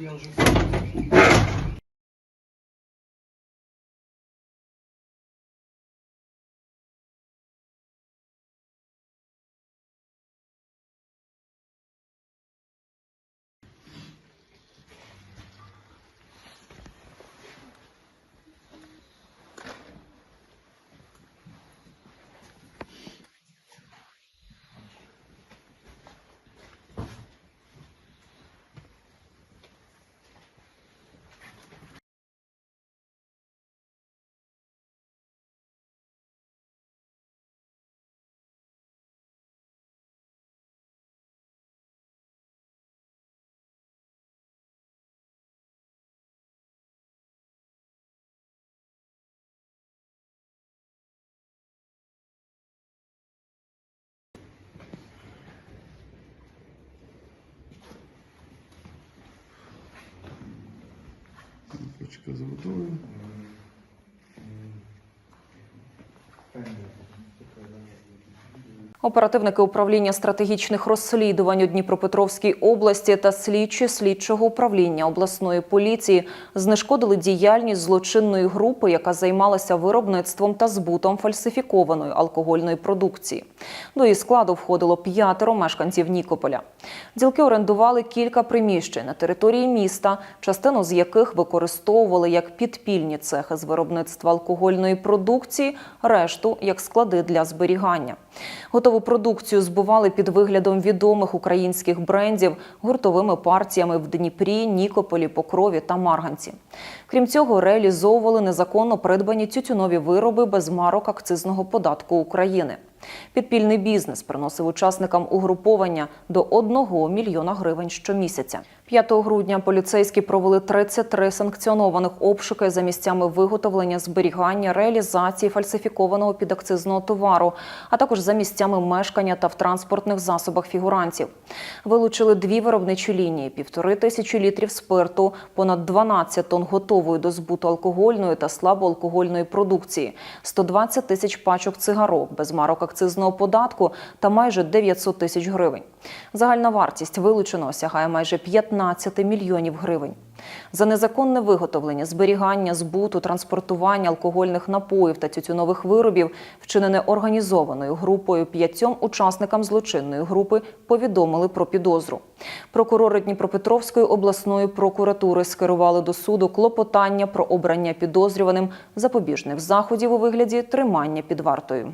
criam os Точка заготовлена. Оперативники управління стратегічних розслідувань у Дніпропетровській області та слідчі слідчого управління обласної поліції знешкодили діяльність злочинної групи, яка займалася виробництвом та збутом фальсифікованої алкогольної продукції. До її складу входило п'ятеро мешканців Нікополя. Ділки орендували кілька приміщень на території міста, частину з яких використовували як підпільні цехи з виробництва алкогольної продукції, решту як склади для зберігання. Готову продукцію збували під виглядом відомих українських брендів гуртовими партіями в Дніпрі, Нікополі, Покрові та Марганці. Крім цього, реалізовували незаконно придбані тютюнові вироби без марок акцизного податку України. Підпільний бізнес приносив учасникам угруповання до 1 мільйона гривень щомісяця. 5 грудня поліцейські провели 33 санкціонованих обшуки за місцями виготовлення, зберігання, реалізації фальсифікованого підакцизного товару, а також за місцями мешкання та в транспортних засобах фігурантів. Вилучили дві виробничі лінії, півтори тисячі літрів спирту, понад 12 тонн готової до збуту алкогольної та слабоалкогольної продукції, 120 тисяч пачок цигарок без марок акцизного податку та майже 900 тисяч гривень. Загальна вартість вилученого сягає майже 15 мільйонів гривень. За незаконне виготовлення, зберігання, збуту, транспортування алкогольних напоїв та тютюнових виробів, вчинене організованою групою п'ятьом учасникам злочинної групи, повідомили про підозру. Прокурори Дніпропетровської обласної прокуратури скерували до суду клопотання про обрання підозрюваним запобіжних заходів у вигляді тримання під вартою.